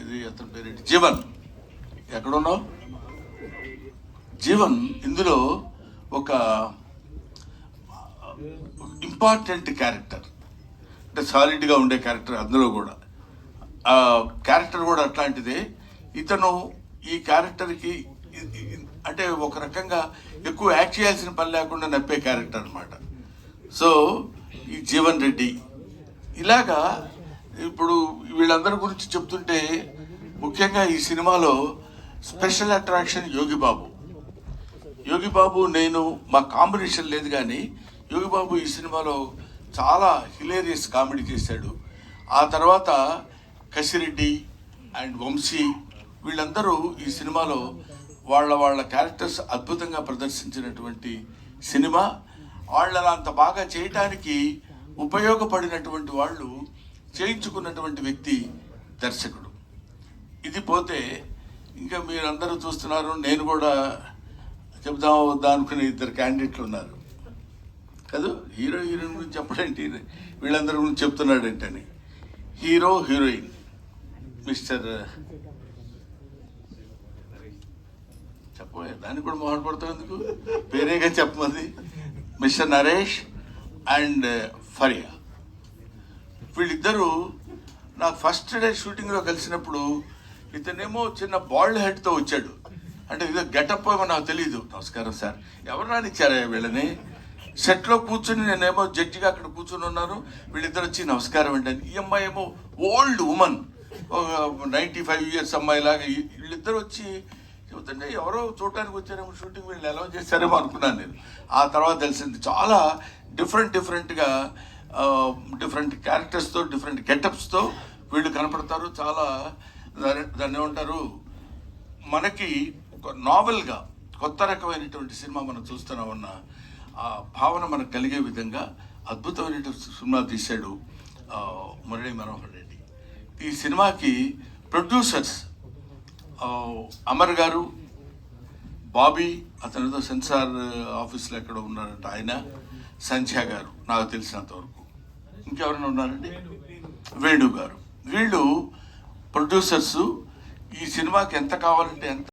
ఇది అతని పేరేంటి జీవన్. ఎక్కడున్నావు? జీవన్ ఇందులో ఒక ఇంపార్టెంట్ క్యారెక్టర్. అంటే సాలిడ్గా ఉండే క్యారెక్టర్ అందులో కూడా. ఆ క్యారెక్టర్ కూడా అట్లాంటిదే. ఇతను ఈ క్యారెక్టర్కి అంటే ఒక రకంగా ఎక్కువ యాక్ట్ చేయాల్సిన పని లేకుండా నప్పే క్యారెక్టర్ అనమాట సో ఈ జీవన్ రెడ్డి ఇలాగా ఇప్పుడు వీళ్ళందరి గురించి చెప్తుంటే ముఖ్యంగా ఈ సినిమాలో స్పెషల్ అట్రాక్షన్ యోగి బాబు. యోగి బాబు నేను మా కాంబినేషన్ లేదు కానీ యోగి బాబు ఈ సినిమాలో చాలా హిలేరియస్ కామెడీ చేశాడు. ఆ తర్వాత కసిరెడ్డి అండ్ వంశీ వీళ్ళందరూ ఈ సినిమాలో వాళ్ళ వాళ్ళ క్యారెక్టర్స్ అద్భుతంగా ప్రదర్శించినటువంటి సినిమా. వాళ్ళని అంత బాగా చేయటానికి ఉపయోగపడినటువంటి వాళ్ళు చేయించుకున్నటువంటి వ్యక్తి దర్శకుడు. ఇది పోతే ఇంకా మీరందరూ చూస్తున్నారు నేను కూడా చెప్దామా వద్దా అనుకునే ఇద్దరు క్యాండిడేట్లు ఉన్నారు. కాదు? హీరో హీరోయిన్ గురించి చెప్పడేంటి వీళ్ళందరి గురించి చెప్తున్నాడేంటని హీరో హీరోయిన్. మిస్టర్ చెప్పబోయే దానికి కూడా మొహడపడతావు ఎందుకు? పేరేగా చెప్పమంది. Mister Naresh and Faria. వీళ్ళిద్దరూ నాకు ఫస్ట్ డే షూటింగ్లో కలిసినప్పుడు ఇతనేమో చిన్న బాల్డ్ హెడ్తో వచ్చాడు. అంటే ఇదో గెటప్ ఏమో నాకు తెలియదు నమస్కారం సార్. ఎవరు రానిచ్చారా వీళ్ళని? సెట్లో కూర్చుని నేనేమో జడ్జిగా అక్కడ కూర్చుని ఉన్నాను. వీళ్ళిద్దరు వచ్చి నమస్కారం అండి ఈ అమ్మాయి ఏమో old women ninety five years అమ్మాయి లాగా. వీళ్ళిద్దరు వచ్చి చెబుతుంటే ఎవరో చూడటానికి వచ్చారేమో షూటింగ్ వీళ్ళు ఎలా చేశారేమో అనుకున్నాను నేను. ఆ తర్వాత తెలిసింది చాలా డిఫరెంట్ డిఫరెంట్గా డిఫరెంట్ క్యారెక్టర్స్తో డిఫరెంట్ గెటప్స్తో వీళ్ళు కనపడతారు. చాలా దాన్ని- దాన్ని ఏమంటారు? మనకి ఒక నావెల్గా కొత్త రకమైనటువంటి సినిమా మనం చూస్తున్నాం అన్న ఆ భావన మనకు కలిగే విధంగా అద్భుతమైనటువంటి సినిమా తీశాడు మురళీ మనోహర్ రెడ్డి. ఈ సినిమాకి ప్రొడ్యూసర్స్ అమర్ గారు బాబీ అతనితో సెన్సార్ ఆఫీస్లో ఎక్కడ ఉన్నారంట ఆయన సంధ్య గారు నాకు తెలిసినంత వరకు ఇంకెవరైనా ఉన్నారండి? వేణు గారు వీళ్ళు ప్రొడ్యూసర్స్ ఈ సినిమాకి ఎంత కావాలంటే ఎంత